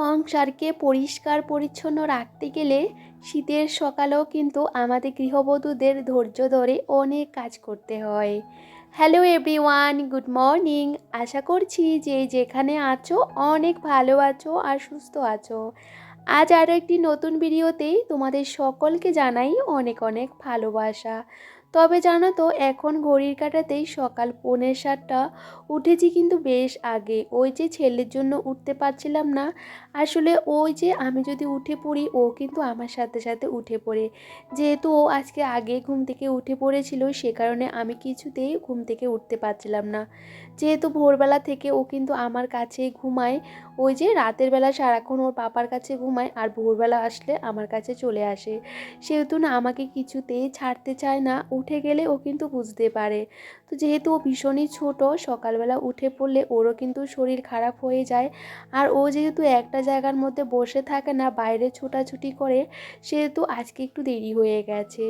সংসারকে পরিষ্কার পরিচ্ছন্ন রাখতে গেলে শীতের সকালেও কিন্তু আমাদের গৃহবধূদের ধৈর্য ধরে অনেক কাজ করতে হয়। হ্যালো এভরিওয়ান গুড মর্নিং আশা করছি যে যেখানে আছো অনেক ভালো আছো আর সুস্থ আছো। আজ আরও একটি নতুন ভিডিওতেই তোমাদের সকলকে জানাই অনেক অনেক ভালোবাসা। তবে জানো তো, এখন ঘড়ির কাটাতেই সকাল পৌনে সাতটা। উঠেছি কিন্তু বেশ আগে। ওই যে ছেলের জন্য উঠতে পারছিলাম না। আসলে ওই যে আমি যদি উঠে পড়ি, ও কিন্তু আমার সাথে সাথে উঠে পড়ে। যেহেতু ও আজকে আগে ঘুম থেকে উঠে পড়েছিল, সে কারণে আমি কিছুতেই ঘুম থেকে উঠতে পারছিলাম না। যেহেতু ভোরবেলা থেকে ও কিন্তু আমার কাছে ঘুমায়, ওই যে রাতের বেলা সারাক্ষণ ওর পাপার কাছে ঘুমায় আর ভোরবেলা আসলে আমার কাছে চলে আসে। সেহেতু না, আমাকে কিছুতেই ছাড়তে চায় না। উঠে গেলে ও কিন্তু বুঝতে পারে। তো যেহেতু ও ভীষণই ছোট, সকালবেলা উঠে পড়লে ওরও কিন্তু শরীর খারাপ হয়ে যায়। আর ও যেহেতু একটা জায়গার মধ্যে বসে থাকে না, বাইরে ছোটাছুটি করে, সেহেতু আজকে একটু দেরি হয়ে গেছে।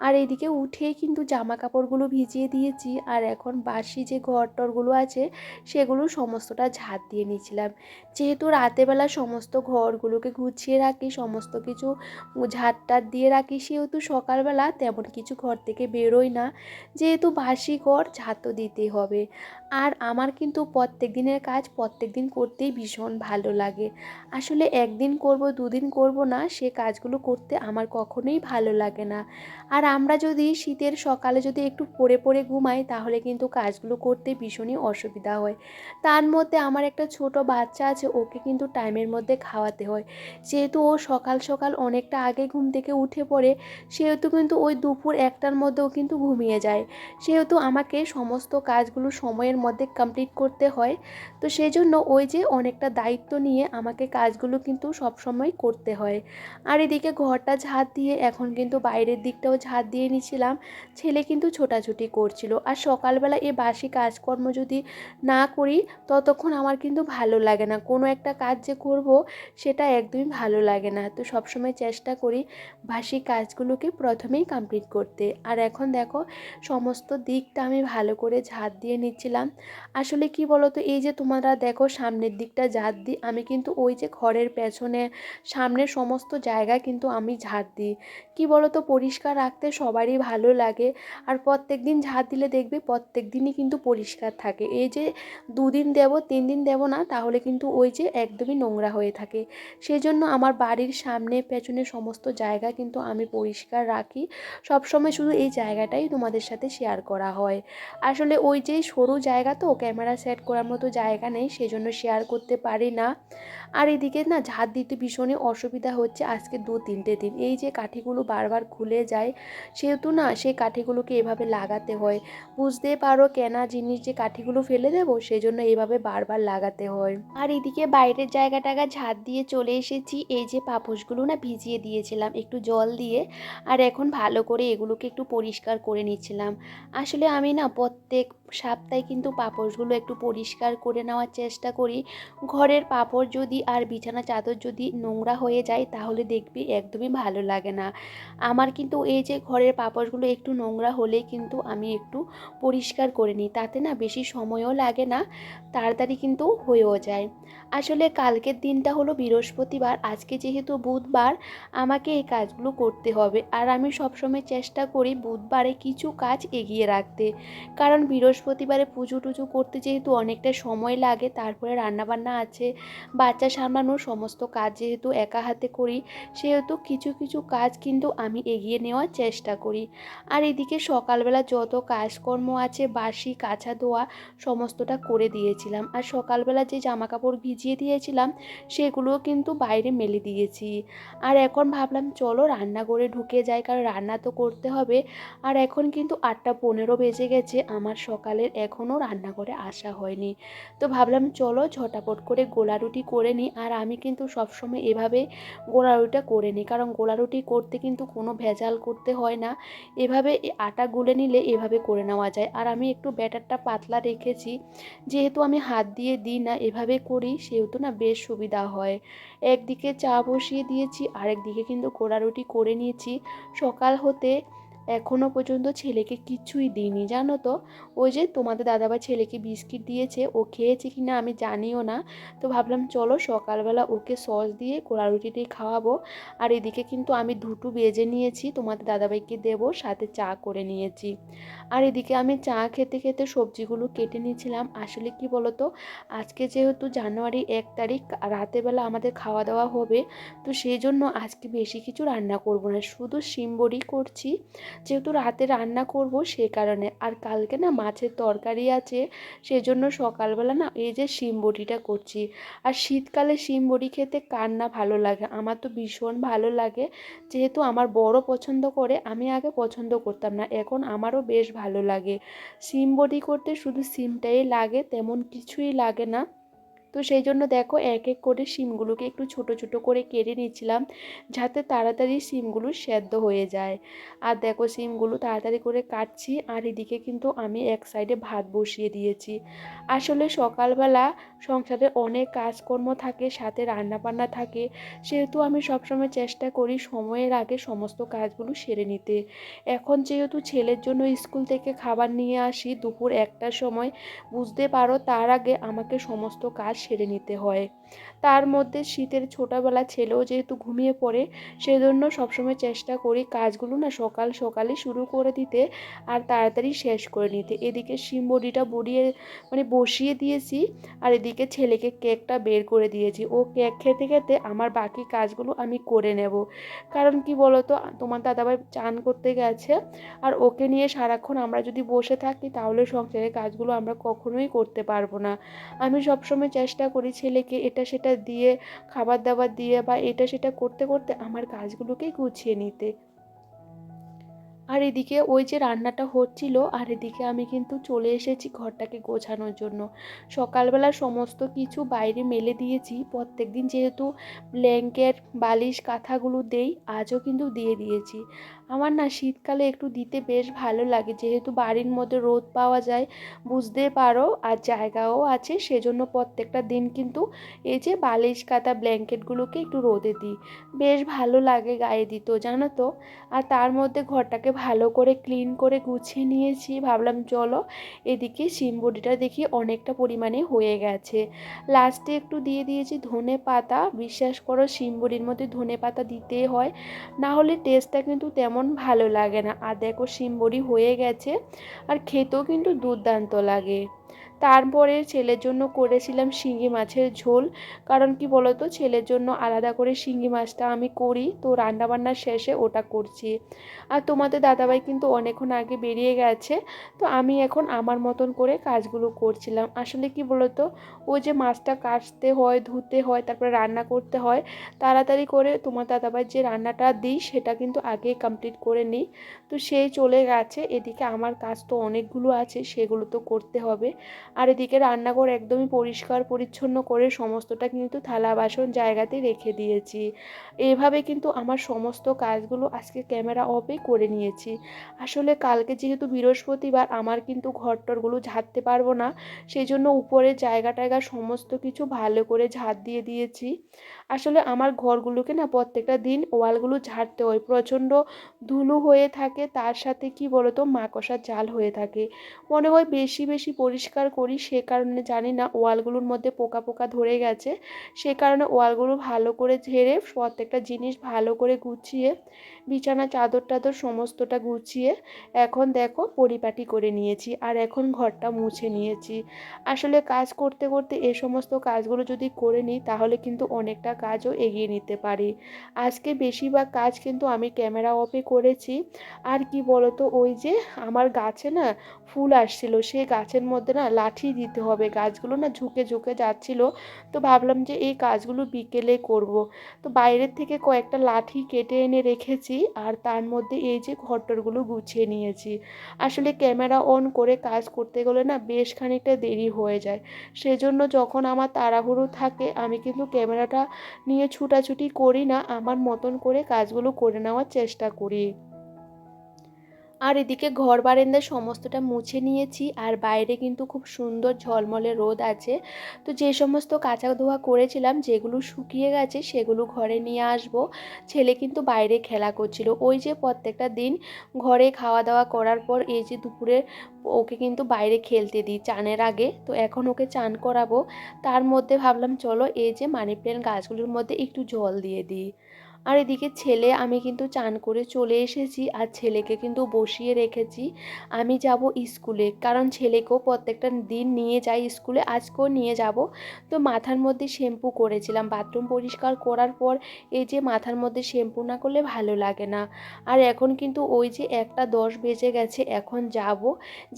আর এদিকে উঠে কিন্তু জামা কাপড়গুলো ভিজিয়ে দিয়েছি, আর এখন বাসি যে ঘর টরগুলো আছে, সেগুলো সমস্তটা ঝাঁট দিয়ে নিয়েছিলাম। যেহেতু রাতেবেলা সমস্ত ঘরগুলোকে গুছিয়ে রাখি, সমস্ত কিছু ঝাঁট টাট দিয়ে রাখি, সেহেতু সকালবেলা তেমন কিছু ঘর থেকে বেরোই না। যেহেতু বাসি ঘর ঝাঁট দিতে হবে। আর আমার কিন্তু প্রত্যেক দিনের কাজ প্রত্যেক দিন করতেই ভীষণ ভালো লাগে। আসলে একদিন করব, দুদিন করব না, সে কাজগুলো করতে আমার কখনোই ভালো লাগে না। আর আমরা যদি শীতের সকালে যদি একটু পরে পরে ঘুমাই, তাহলে কিন্তু কাজগুলো করতে ভীষণই অসুবিধা হয়। তার মধ্যে আমার একটা ছোট বাচ্চা আছে, ওকে কিন্তু টাইমের মধ্যে খাওয়াতে হয়। যেহেতু ও সকাল সকাল অনেকটা আগে ঘুম থেকে উঠে পড়ে, সেহেতু কিন্তু ওই দুপুর একটার মধ্যেও কিন্তু ঘুমিয়ে যায়। সেহেতু আমাকে সমস্ত কাজগুলো সময়ের মধ্যে কমপ্লিট করতে হয়। তো সেই জন্য ওই যে অনেকটা দায়িত্ব নিয়ে আমাকে কাজগুলো কিন্তু সবসময় করতে হয়। আর এদিকে ঘরটা ঝাঁট দিয়ে এখন কিন্তু বাইরের দিকটাও ঝাঁট দিয়ে নিছিলাম ছেলে কিন্তু ছোটাছুটি করছিল। আর সকালবেলা এ বাসি কাজকর্ম যদি না করি, ততক্ষণ আমার কিন্তু ভালো লাগে না। কোনো একটা কাজ যে করব, সেটা একদমই ভালো লাগে না। তো সবসময় চেষ্টা করি বাসি কাজগুলোকে প্রথমেই কমপ্লিট করতে। আর এখন দেখো, সমস্ত দিকটা আমি ভালো করে ঝাঁট দিয়ে নিচ্ছিলাম। আসলে কি বলো তো এই যে তোমরা দেখো সামনের দিকটা ঝাঁট দিই, আমি কিন্তু ওই যে ঘরের পেছনে সামনের সমস্ত জায়গা কিন্তু আমি ঝাঁট দিই। কী বলো তো পরিষ্কার রাখতে সবারই ভালো লাগে, আর প্রত্যেক দিন ঝাঁট দিলে দেখবে প্রত্যেক দিনই কিন্তু পরিষ্কার থাকে। এই যে দুদিন দেব, তিন দিন দেব না, তাহলে কিন্তু ওই যে একদমই নোংরা হয়ে থাকে। সেই জন্য আমার বাড়ির সামনে পেছনে সমস্ত জায়গা কিন্তু আমি পরিষ্কার রাখি। সবসময় শুধু এই জায়গাটাই তোমাদের সাথে শেয়ার করা হয়। আসলে ওই যে সরু জায়গা তো ক্যামেরা সেট করার মতো জায়গা নেই সেজন্য শেয়ার করতে পারি না। আর এদিকে না ঝাঁট দিতে ভীষণই অসুবিধা হচ্ছে আজকে দু তিনটে দিন। এই যে কাঠিগুলো বারবার খুলে যায়, সেহেতু না সেই কাঠিগুলোকে এভাবে লাগাতে হয়। বুঝতে পারো কেনা জিনিস যে কাঠিগুলো ফেলে দেবো, সেজন্য এইভাবে বারবার লাগাতে হয়। আর এদিকে বাইরের জায়গাটাকে ঝাঁট দিয়ে চলে এসেছি। এই যে পাপোশগুলো না ভিজিয়ে দিয়েছিলাম একটু জল দিয়ে, আর এখন ভালো করে এগুলোকে একটু পরিষ্কার করে নিচ্ছিলাম। আসলে আমি না প্রত্যেক সপ্তাহে কিন্তু পাপোশগুলো একটু পরিষ্কার করে নেওয়ার চেষ্টা করি। ঘরের পাপড় যদি আর বিছানা চাদর যদি নোংরা হয়ে যায়, তাহলে দেখবি একদমই ভালো লাগে না। আমার কিন্তু এই যে ঘরের পাপড়গুলো একটু নোংরা হলে কিন্তু আমি একটু পরিষ্কার করে নিই। তাতে না বেশি সময়ও লাগে না, তাড়াতাড়ি কিন্তু হয়েও যায়। আসলে কালকের দিনটা হলো বৃহস্পতিবার, আজকে যেহেতু বুধবার, আমাকে এই কাজগুলো করতে হবে। আর আমি সবসময় চেষ্টা করি বুধবারে কিছু কাজ এগিয়ে রাখতে। কারণ বৃহস্পতিবারে পুজো টুজো করতে যেহেতু অনেকটা সময় লাগে, তারপরে রান্নাবান্না আছে, বাচ্চা সামলানোর সমস্ত কাজ যেহেতু একা হাতে করি, সেহেতু কিছু কিছু কাজ কিন্তু আমি এগিয়ে নেওয়ার চেষ্টা করি। আর এদিকে সকালবেলা যত কাজকর্ম আছে, বাসি, কাঁচা ধোয়া সমস্তটা করে দিয়েছিলাম। আর সকালবেলা যে জামা কাপড় ভিজিয়ে দিয়েছিলাম, সেগুলোও কিন্তু বাইরে মেলে দিয়েছি। আর এখন ভাবলাম, চলো রান্নাঘরে ঢুকে যাই, কারণ রান্না তো করতে হবে। আর এখন কিন্তু আটটা পনেরো বেজে গেছে, আমার সকালের এখনও রান্নাঘরে আসা হয়নি। তো ভাবলাম, চলো ঝটাপট করে গোলা রুটি করে নিই আর আমি কিন্তু সবসময় এভাবে গোলা রুটিটা করে নিই। কারণ গোলা রুটি করতে কিন্তু কোনো ভেজাল করতে হয় না। এভাবে আটা গুলে নিলে এভাবে করে নেওয়া যায়। আর আমি একটু ব্যাটারটা পাতলা রেখেছি। যেহেতু আমি হাত দিয়ে দিই না, এভাবে করি সেহেতু না বেশ সুবিধা হয়। একদিকে চা বসিয়ে দিয়েছি, আরেকদিকে কিন্তু গোলা রুটি করে নিয়েছি। সকাল হতে এখনও পর্যন্ত ছেলেকে কিছুই দিইনি, জানো তো? ওই যে তোমাদের দাদাভাই ছেলেকে বিস্কিট দিয়েছে, ও খেয়েছে কি না আমি জানিও না। তো ভাবলাম চলো সকালবেলা ওকে সস দিয়ে কোড়া রুটিটি খাওয়াবো। আর এদিকে কিন্তু আমি দুটো বেজে নিয়েছি, তোমাদের দাদাভাইকে দেবো, সাথে চা করে নিয়েছি। আর এদিকে আমি চা খেতে খেতে সবজিগুলো কেটে নিয়েছিলাম। আসলে কি বলতো, আজকে যেহেতু জানুয়ারি এক তারিখ রাতেবেলা আমাদের খাওয়া দাওয়া হবে, তো সেই জন্য আজকে বেশি কিছু রান্না করব না। শুধু শিম বড়ি করছি যেহেতু রাতে রান্না করব সে কারণে। আর কালকে না মাছের তরকারি আছে, সেজন্য সকালবেলা না এই যে শিম বড়িটা করছি। আর শীতকালে শিম বড়ি খেতে কার না ভালো লাগে? আমার তো ভীষণ ভালো লাগে। যেহেতু আমার বড় পছন্দ করে, আমি আগে পছন্দ করতাম না, এখন আমারও বেশ ভালো লাগে। সিম বড়ি করতে শুধু সিমটাই লাগে, তেমন কিছুই লাগে না। তো সেই জন্য দেখো এক এক করে শিমগুলোকে একটু ছোট ছোট করে কেটে নিচ্ছিলাম যাতে তাড়াতাড়ি শিমগুলো সেদ্ধ হয়ে যায়। আর দেখো শিমগুলো তাড়াতাড়ি করে কাটছি আর এদিকে কিন্তু আমি এক সাইডে ভাত বসিয়ে দিয়েছি। আসলে সকালবেলা সংসারে অনেক কাজকর্ম থাকে, সাথে রান্নাবান্না থাকে, সেহেতু আমি সবসময় চেষ্টা করি সময়ের আগে সমস্ত কাজগুলো সেরে নিতে। এখন যেহেতু ছেলের জন্য স্কুল থেকে খাবার নিয়ে আসি, দুপুর একটার সময়, বুঝতে পারো তার আগে আমাকে সমস্ত কাজ সেরে নিতে হয়। তার মধ্যে শীতের ছোটোবেলা ছেলেও যেহেতু ঘুমিয়ে পড়ে, সেজন্য সবসময় চেষ্টা করি কাজগুলো না সকাল সকালে শুরু করে দিতে আর তাড়াতাড়ি শেষ করে নিতে। এদিকে শিম বড়িটা বড়িয়ে মানে বসিয়ে দিয়েছি আর এদিকে ছেলেকে কেকটা বের করে দিয়েছি। ও কেক খেতে খেতে আমার বাকি কাজগুলো আমি করে নেব। কারণ কি বলতো, তোমার দাদাভাই চান করতে গেছে আর ওকে নিয়ে সারাক্ষণ আমরা যদি বসে থাকি তাহলে সংসারের কাজগুলো আমরা কখনোই করতে পারব না। আমি সবসময় চেষ্টা করি ছেলেকে এটা সেটা দিয়ে, খাবার দাবার দিয়ে বা এটা সেটা করতে করতে আমার কাজগুলোকেই গুছিয়ে নিতে। আর এদিকে ওই যে রান্নাটা হচ্ছিল, আর এদিকে আমি কিন্তু চলে এসেছি ঘরটাকে গোছানোর জন্য। সকালবেলা সমস্ত কিছু বাইরে মেলে দিয়েছি। প্রত্যেক দিন যেহেতু ব্ল্যাঙ্কেট, বালিশ, কাঁথাগুলো দেই, আজও কিন্তু দিয়ে দিয়েছি। আমার না শীতকালে একটু দিতে বেশ ভালো লাগে। যেহেতু বাড়ির মধ্যে রোদ পাওয়া যায়, বুঝতে পারো, আর জায়গাও আছে, সেজন্য প্রত্যেকটা দিন কিন্তু এই যে বালিশ, কাঁথা, ব্ল্যাঙ্কেটগুলোকে একটু রোদে দিই। বেশ ভালো লাগে গায়ে দিত জানো তো? আর তার মধ্যে ঘরটাকে ভালো করে ক্লিন করে গুছিয়ে নিয়েছি। ভাবলাম, চলো এদিকে শিম বড়িটা দেখি অনেকটা পরিমাণে হয়ে গেছে। লাস্টে একটু দিয়ে দিয়েছি ধনে পাতা। বিশ্বাস করো, শিম বড়ির মধ্যে ধনে পাতা দিতে হয়, না হলে টেস্টটা কিন্তু তেমন ভালো লাগে না। আর দেখো, শিম বড়ি হয়ে গেছে, আর খেতেও কিন্তু দুর্দান্ত লাগে। তারপরে ছেলের জন্য করেছিলাম শিঙি মাছের ঝোল। কারণ কি বলতো? ছেলের জন্য আলাদা করে শিঙি মাছটা আমি করি, তো রান্নাবান্নার শেষে ওটা করছি। আর তোমাদের দাদাভাই কিন্তু অনেকক্ষণ আগে বেরিয়ে গেছে, তো আমি এখন আমার মতন করে কাজগুলো করছিলাম। আসলে কি বলতো? ও যে মাছটা কাটতে হয়, ধুতে হয়, তারপরে রান্না করতে হয়, তাড়াতাড়ি করে তোমার দাদাভাই যে রান্নাটা দিই, সেটা কিন্তু আগে কমপ্লিট করে নিই। তো সেই চলে গেছে, এদিকে আমার কাজ তো অনেকগুলো আছে, সেগুলো তো করতে হবে। আর এদিকে রান্নাঘর একদমই পরিষ্কার, পরিচ্ছন্ন করে সমস্তটা কিন্তু থালা বাসন জায়গাতে রেখে দিয়েছি। এভাবে কিন্তু আমার সমস্ত কাজগুলো আজকে ক্যামেরা অফে করে নিয়েছি। আসলে কালকে যেহেতু বৃহস্পতিবার, আমার কিন্তু ঘর টরগুলো ঝাড়তে পারব না সেই জন্য উপরে জায়গা টায়গা সমস্ত কিছু ভালো করে ঝাঁট দিয়ে দিয়েছি। আসলে আমার ঘরগুলোকে না প্রত্যেকটা দিন ওয়ালগুলো ঝাড়তে হয়। প্রচণ্ড ধুলো হয়ে থাকে, তার সাথে কি বলতো মাকসার জাল হয়ে থাকে। মনে হয় বেশি বেশি পরিষ্কার করি, সে কারণে জানি না ওয়ালগুলোর মধ্যে পোকা পোকা ধরে গেছে। সে কারণে ওয়ালগুলো ভালো করে ঝেড়ে, প্রত্যেকটা জিনিস ভালো করে গুছিয়ে, বিছানা, চাদর টাদর সমস্তটা গুছিয়ে, এখন দেখো পরিপাটি করে নিয়েছি আর এখন ঘরটা মুছে নিয়েছি। আসলে কাজ করতে করতে এ সমস্ত কাজগুলো যদি করে নিই, তাহলে কিন্তু অনেকটা কাজও এগিয়ে নিতে পারি। আজকে বেশিরভাগ কাজ কিন্তু আমি ক্যামেরা অফে করেছি। আর কি বলতো, ওই যে আমার গাছে না ফুল আসছিল সেই গাছের মধ্যে না লাঠি দিতে হবে। গাছগুলো না ঝুঁকে ঝুঁকে যাচ্ছিল। তো ভাবলাম যে এই কাজগুলো বিকেলে করব। তো বাইরের থেকে কয়েকটা লাঠি কেটে এনে রেখেছি। আর তার মধ্যে এই যে ঘরটরগুলো গুছিয়ে নিয়েছি। আসলে ক্যামেরা অন করে কাজ করতে গেলে না বেশ খানিকটা দেরি হয়ে যায়। সেজন্য যখন আমার তাড়াহুড়ো থাকে, আমি কিন্তু ক্যামেরাটা নিয়ে ছুটাছুটি করি না আমার মতন করে কাজগুলো করে নেওয়ার চেষ্টা করি। আর এদিকে ঘর বারান্দা সমস্তটা মুছে নিয়েছি, আর বাইরে কিন্তু খুব সুন্দর ঝলমলে রোদ আছে। তো যে সমস্ত কাঁচা ধোয়া করেছিলাম, যেগুলো শুকিয়ে গেছে, সেগুলো ঘরে নিয়ে আসব। ছেলে কিন্তু বাইরে খেলা করছিল। ওই যে প্রত্যেকটা দিন ঘরে খাওয়া দাওয়া করার পর এই যে দুপুরে ওকে কিন্তু বাইরে খেলতে দিই চানের আগে। তো এখন ওকে চান করাবো। তার মধ্যে ভাবলাম, চলো এই যে মানি প্ল্যান্ট গাছগুলোর মধ্যে একটু জল দিয়ে দিই। আর এদিকে ছেলে, আমি কিন্তু চান করে চলে এসেছি আর ছেলেকে কিন্তু বসিয়ে রেখেছি। আমি যাব স্কুলে, কারণ ছেলেকেও প্রত্যেকটা দিন নিয়ে যাই স্কুলে, আজকেও নিয়ে যাব। তো মাথার মধ্যে শ্যাম্পু করেছিলাম, বাথরুম পরিষ্কার করার পর এই যে মাথার মধ্যে শ্যাম্পু না করলে ভালো লাগে না। আর এখন কিন্তু ওই যে একটা দশ বেজে গেছে, এখন যাব।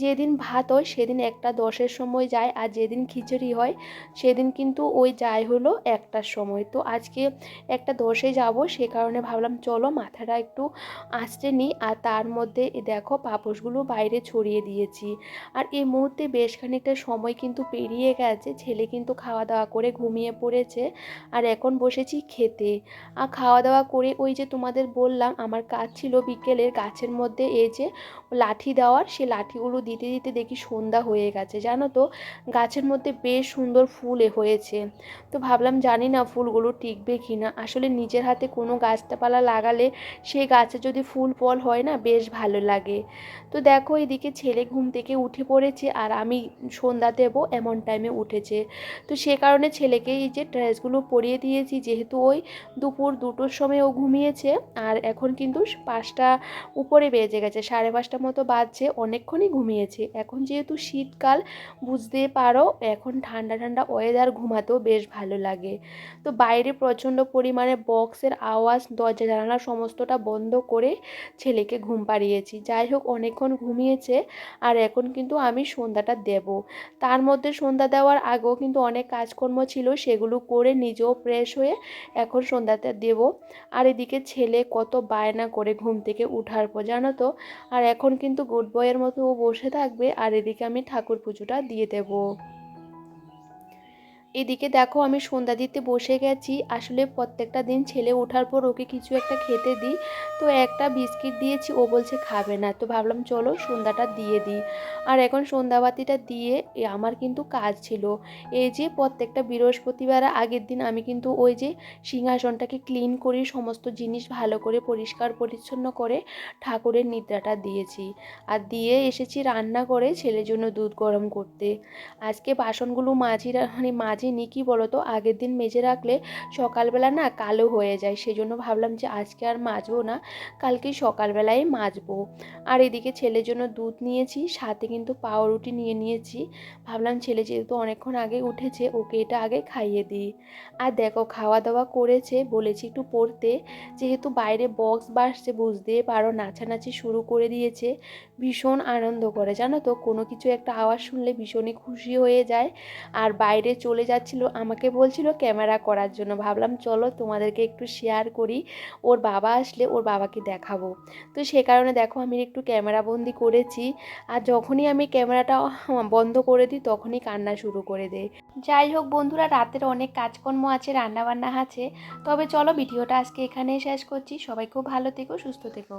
যেদিন ভাত হয় সেদিন একটা দশের সময় যায়, আর যেদিন খিচুড়ি হয় সেদিন কিন্তু ওই যায় হলো একটার সময়। তো আজকে একটা দশে যাব সে কারণে ভাবলাম, চলো মাথাটা একটু আঁচড়ে নিই। আর তার মধ্যে দেখো পাপোশগুলো বাইরে ছড়িয়ে দিয়েছি। আর এই মুহূর্তে বেশ খানিকটা সময় কিন্তু পেরিয়ে গেছে। ছেলে কিন্তু খাওয়া দাওয়া করে ঘুমিয়ে পড়েছে আর এখন বসেছি খেতে। আর খাওয়া দাওয়া করে ওই যে তোমাদের বললাম, আমার কাজ ছিল বিকেলের গাছের মধ্যে এই যে লাঠি দেওয়ার, সে লাঠিগুলো দিতে দিতে দেখি সন্ধ্যা হয়ে গেছে। জানো তো, গাছের মধ্যে বেশ সুন্দর ফুল হয়েছে। তো ভাবলাম জানি না ফুলগুলো টিকবে কি না আসলে নিজের হাতে কোনো গাছপালা লাগালে সেই গাছে যদি ফুল ফল হয় না, বেশ ভালো লাগে। তো দেখো এদিকে ছেলে ঘুম থেকে উঠে পড়েছে আর আমি সন্ধ্যা দেবো এমন টাইমে উঠেছে। তো সে কারণে ছেলেকে এই যে ড্রেসগুলো পরিয়ে দিয়েছি, যেহেতু ওই দুপুর দুটোর সময় ও ঘুমিয়েছে আর এখন কিন্তু পাঁচটা উপরে বেজে গেছে, সাড়ে পাঁচটা মতো বাজছে, অনেকক্ষণই ঘুমিয়েছে। এখন যেহেতু শীতকাল, বুঝতে পারো, এখন ঠান্ডা ঠান্ডা ওয়েদার ঘুমাতেও বেশ ভালো লাগে। তো বাইরে প্রচণ্ড পরিমাণে বক্সের আওয়াজ, দরজা, জানালা সমস্তটা বন্ধ করে ছেলেকে ঘুম পাড়িয়েছি। যাই হোক, অনেকক্ষণ ঘুমিয়েছে আর এখন কিন্তু আমি সন্ধ্যাটা দেব। তার মধ্যে সন্ধ্যা দেওয়ার আগেও কিন্তু অনেক কাজকর্ম ছিল, সেগুলো করে নিজেও ফ্রেশ হয়ে এখন সন্ধ্যাটা দেব। আর এদিকে ছেলে কত বায়না করে ঘুম থেকে উঠার পর, জানো তো? আর এখন কিন্তু গুড বয়ের মতো ও বসে থাকবে, আর এদিকে আমি ঠাকুর পুজোটা দিয়ে দেবো। এদিকে দেখো আমি সন্ধ্যা দিতে বসে গেছি। আসলে প্রত্যেকটা দিন ছেলে ওঠার পর ওকে কিছু একটা খেতে দিই। তো একটা বিস্কিট দিয়েছি, ও বলছে খাবে না। তো ভাবলাম চলো সন্ধ্যাটা দিয়ে দিই। আর এখন সন্ধ্যাবাতিটা দিয়ে আমার কিন্তু কাজ ছিল। এই যে প্রত্যেকটা বৃহস্পতিবার আগের দিন আমি কিন্তু ওই যে সিংহাসনটাকে ক্লিন করি সমস্ত জিনিস ভালো করে পরিষ্কার পরিচ্ছন্ন করে ঠাকুরের নিদ্রাটা দিয়েছি। আর দিয়ে এসেছি রান্না করে ছেলের জন্য দুধ গরম করতে। আজকে বাসনগুলো মাঝি মানে মাঝি মাজিনি কি বলতো? আগের দিন মেজে রাখলে সকালবেলা না কালো হয়ে যায়। সেই জন্য ভাবলাম যে আজকে আর মাজবো না, কালকে সকালবেলায় মাজবো। আর এদিকে ছেলের জন্য দুধ নিয়েছি, সাথে কিন্তু পাউরুটি নিয়ে নিয়েছি। ভাবলাম ছেলে যেহেতু অনেকক্ষণ আগে উঠেছে, ওকে এটা আগে খাইয়ে দিই। আর দেখো খাওয়া দাওয়া করেছে, বলেছি একটু পড়তে। যেহেতু বাইরে বক্স বাসছে বুঝতে পারো, নাচানাচি শুরু করে দিয়েছে। ভীষণ আনন্দ করে, জানো তো? কোনো কিছু একটা আওয়াজ শুনলে ভীষণই খুশি হয়ে যায়। আর বাইরে চলে যাচ্ছিল, আমাকে বলছিল ক্যামেরা করার জন্য। ভাবলাম, চলো তোমাদেরকে একটু শেয়ার করি। ওর বাবা আসলে ওর বাবাকে দেখাবো। তো সে কারণে দেখো আমি একটু ক্যামেরা বন্দি করেছি। আর যখনই আমি ক্যামেরাটা বন্ধ করে দিই, তখনই কান্না শুরু করে দেয়। যাই হোক বন্ধুরা, রাতের অনেক কাজকর্ম আছে, রান্নাবান্না আছে। তবে চলো ভিডিওটা আজকে এখানেই শেষ করছি। সবাই খুব ভালো থেকো, সুস্থ থেকো।